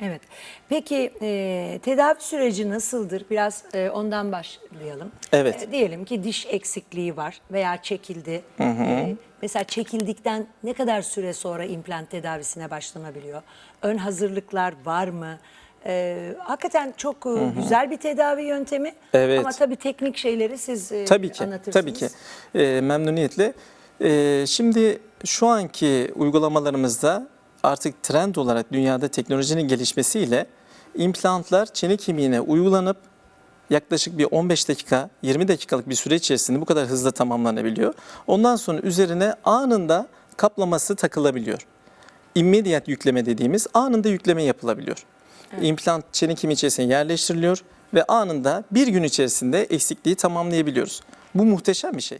Evet. Peki e, tedavi süreci nasıldır? Biraz e, ondan başlayalım. Evet. E, diyelim ki diş eksikliği var veya çekildi. E, mesela çekildikten ne kadar süre sonra implant tedavisine başlanabiliyor? Ön hazırlıklar var mı? E, hakikaten çok e, güzel bir tedavi yöntemi. Evet. Ama tabii teknik şeyleri siz e, Tabii ki, anlatırsınız. tabii ki. Ee, memnuniyetle. Ee, şimdi şu anki uygulamalarımızda artık trend olarak dünyada teknolojinin gelişmesiyle implantlar çene kemiğine uygulanıp yaklaşık bir 15 dakika, 20 dakikalık bir süre içerisinde bu kadar hızlı tamamlanabiliyor. Ondan sonra üzerine anında kaplaması takılabiliyor. Immediate yükleme dediğimiz anında yükleme yapılabiliyor. İmplant çene kemiği içerisine yerleştiriliyor ve anında bir gün içerisinde eksikliği tamamlayabiliyoruz. Bu muhteşem bir şey.